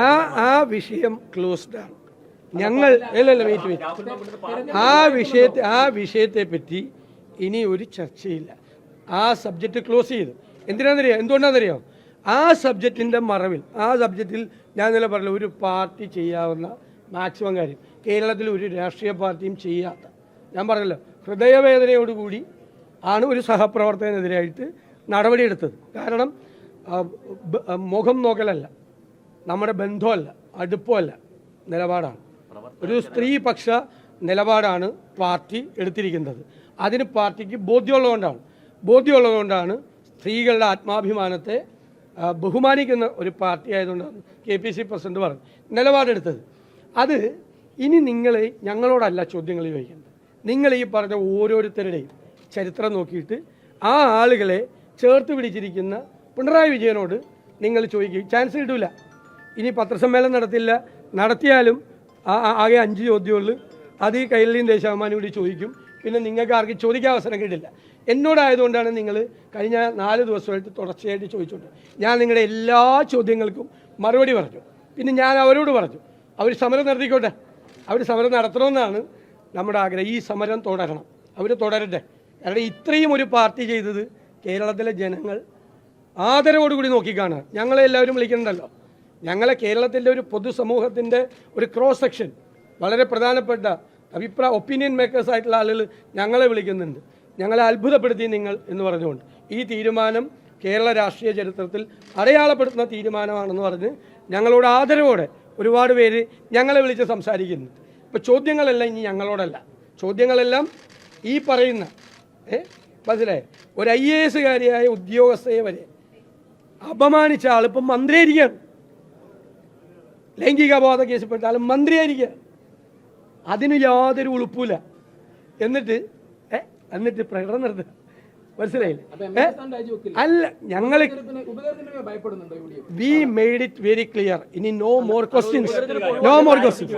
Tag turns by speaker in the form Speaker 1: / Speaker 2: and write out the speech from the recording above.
Speaker 1: ആ ആ വിഷയം ക്ലോസ്ഡ് ആണ്. ഞങ്ങൾ അല്ലല്ല മീറ്റ് വെയിറ്റ് ആ വിഷയത്തെ ആ വിഷയത്തെ പറ്റി ഇനി ഒരു ചർച്ചയില്ല. ആ സബ്ജക്റ്റ് ക്ലോസ് ചെയ്തു. എന്തിനാണെന്നറിയാം? എന്തുകൊണ്ടാണെന്നറിയാം? ആ സബ്ജക്റ്റിന്റെ മറവിൽ ആ സബ്ജക്റ്റിൽ ഞാൻ ഇന്നലെ പറഞ്ഞു ഒരു പാർട്ടി ചെയ്യാവുന്ന മാക്സിമം കാര്യം. കേരളത്തിൽ ഒരു രാഷ്ട്രീയ പാർട്ടിയും ചെയ്യാത്ത. ഞാൻ പറഞ്ഞല്ലോ ഹൃദയവേദനയോടുകൂടി ആണ് ഒരു സഹപ്രവർത്തകനെതിരായിട്ട് നടപടിയെടുത്തത്. കാരണം മുഖം നോക്കലല്ല. നമ്മുടെ ബന്ധമല്ല അടുപ്പമല്ല നിലപാടാണ്. ഒരു സ്ത്രീപക്ഷ നിലപാടാണ് പാർട്ടി എടുത്തിരിക്കുന്നത്. അതിന് പാർട്ടിക്ക് ബോധ്യമുള്ളതുകൊണ്ടാണ്. ബോധ്യമുള്ളതുകൊണ്ടാണ് സ്ത്രീകളുടെ ആത്മാഭിമാനത്തെ ബഹുമാനിക്കുന്ന ഒരു പാർട്ടി ആയതുകൊണ്ടാണ് കെ പി സി പ്രസിഡന്റ് പറഞ്ഞു നിലപാടെടുത്തത്. അത് ഇനി നിങ്ങൾ ഞങ്ങളോടല്ല ചോദ്യങ്ങൾ ചോദിക്കേണ്ടത്. നിങ്ങൾ ഈ പറഞ്ഞ ഓരോരുത്തരുടെയും ചരിത്രം നോക്കിയിട്ട് ആ ആളുകളെ ചേർത്ത് പിടിച്ചിരിക്കുന്ന പിണറായി വിജയനോട് നിങ്ങൾ ചോദിക്കുക ചാൻസ് കിട്ടൂല. ഇനി പത്രസമ്മേളനം നടത്തില്ല. നടത്തിയാലും ആകെ അഞ്ച് ചോദ്യമുള്ളൂ. അത് ഈ കൈരളിയും ദേശാഭിമാനും കൂടി ചോദിക്കും. പിന്നെ നിങ്ങൾക്ക് ആർക്കും ചോദിക്കാൻ അവസരം കിട്ടില്ല. എന്നോടായതുകൊണ്ടാണ് നിങ്ങൾ കഴിഞ്ഞ നാല് ദിവസമായിട്ട് തുടർച്ചയായിട്ട് ചോദിച്ചുകൊണ്ട് ഞാൻ നിങ്ങളുടെ എല്ലാ ചോദ്യങ്ങൾക്കും മറുപടി പറഞ്ഞു. പിന്നെ ഞാൻ അവരോട് പറഞ്ഞു. അവർ സമരം നടത്തിക്കോട്ടെ. അവർ സമരം നടത്തണമെന്നാണ് നമ്മുടെ ആഗ്രഹം. ഈ സമരം തുടരണം. അവർ തുടരട്ടെ. കാരണം ഇത്രയും ഒരു പാർട്ടി ചെയ്തത് കേരളത്തിലെ ജനങ്ങൾ ആദരവോടുകൂടി നോക്കിക്കാണുക. ഞങ്ങളെ എല്ലാവരും വിളിക്കുന്നുണ്ടല്ലോ ഞങ്ങളെ കേരളത്തിന്റെ ഒരു പൊതുസമൂഹത്തിന്റെ ഒരു ക്രോസ് സെക്ഷൻ വളരെ പ്രധാനപ്പെട്ട അഭിപ്രായ ഒപ്പീനിയൻ മേക്കേഴ്സ് ആയിട്ടുള്ള ആളുകൾ ഞങ്ങളെ വിളിക്കുന്നുണ്ട്. ഞങ്ങളെ അത്ഭുതപ്പെടുത്തി നിങ്ങൾ എന്ന് പറഞ്ഞുകൊണ്ട്. ഈ തീരുമാനം കേരള രാഷ്ട്രീയ ചരിത്രത്തിൽ അടയാളപ്പെടുത്തുന്ന തീരുമാനമാണെന്ന് പറഞ്ഞ് ഞങ്ങളോട് ആദരവോടെ ഒരുപാട് പേര് ഞങ്ങളെ വിളിച്ച് സംസാരിക്കുന്നു. ഇപ്പോൾ ചോദ്യങ്ങളെല്ലാം ഇനി ഞങ്ങളോടല്ല. ചോദ്യങ്ങളെല്ലാം ഈ പറയുന്ന ഏ മനസ്സിലായേ? ഒരു ഐ എ എസുകാരിയായ ഉദ്യോഗസ്ഥയെ വരെ അപമാനിച്ച ആളിപ്പം മന്ത്രിയായിരിക്കുകയാണ്. ലൈംഗിക അപവാദ കേസിൽപ്പെട്ട ആൾ മന്ത്രിയായിരിക്കുക. അതിന് യാതൊരു ഉളുപ്പില്ല എന്നിട്ട് ഏ എന്നിട്ട് പ്രകടനം നടത്തുക. മനസ്സിലായില്ലേ? അല്ല ഞങ്ങൾ we made it very clear ഇനി no more questions no more questions